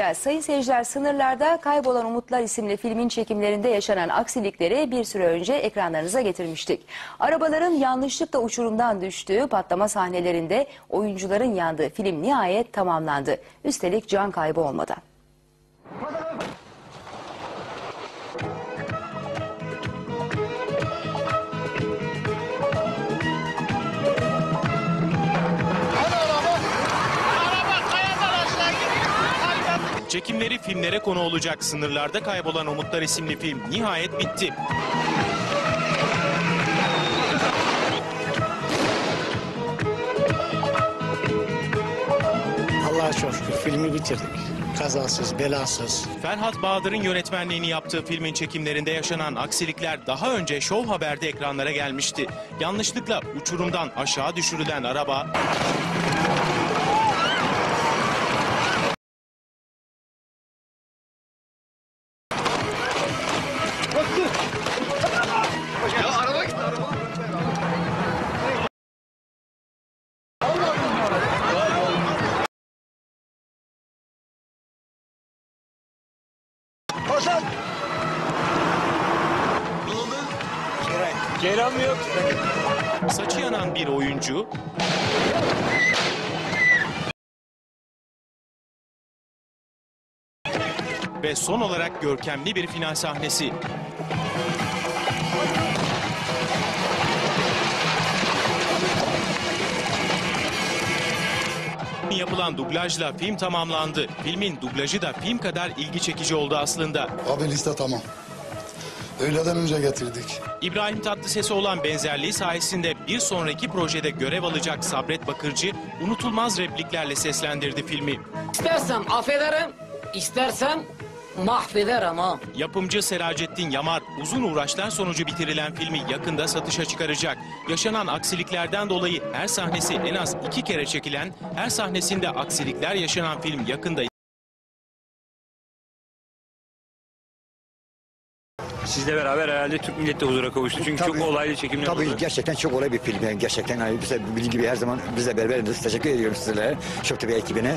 Ya, sayın seyirciler sınırlarda Kaybolan Umutlar isimli filmin çekimlerinde yaşanan aksilikleri bir süre önce ekranlarınıza getirmiştik. Arabaların yanlışlıkla uçurumdan düştüğü patlama sahnelerinde oyuncuların yandığı film nihayet tamamlandı. Üstelik can kaybı olmadan. Çekimleri filmlere konu olacak Sınırlarda Kaybolan Umutlar isimli film nihayet bitti. Allah'a çok şükür filmi bitirdik. Kazasız, belasız. Ferhat Bahadır'ın yönetmenliğini yaptığı filmin çekimlerinde yaşanan aksilikler daha önce Show Haber'de ekranlara gelmişti. Yanlışlıkla uçurumdan aşağı düşürülen araba saçı yanan bir oyuncu. Ve son olarak görkemli bir final sahnesi. Yapılan dublajla film tamamlandı. Filmin dublajı da film kadar ilgi çekici oldu aslında. Abi liste tamam. Öğleden önce getirdik. İbrahim Tatlıses'e olan benzerliği sayesinde bir sonraki projede görev alacak Sabret Bakırcı unutulmaz repliklerle seslendirdi filmi. İstersem affederim, istersen mahvederim ha. Yapımcı Seracettin Yamar uzun uğraşlar sonucu bitirilen filmi yakında satışa çıkaracak. Yaşanan aksiliklerden dolayı her sahnesi en az iki kere çekilen, her sahnesinde aksilikler yaşanan film yakında Sizle beraber herhalde Türk milleti de huzura kavuştu. Çünkü çok olaylı çekimler Tabii oldu. gerçekten çok olay bir film. Yani gerçekten hani bize bildiği gibi her zaman bize beraberiz. Teşekkür ediyorum sizlere. Şok TV ekibine.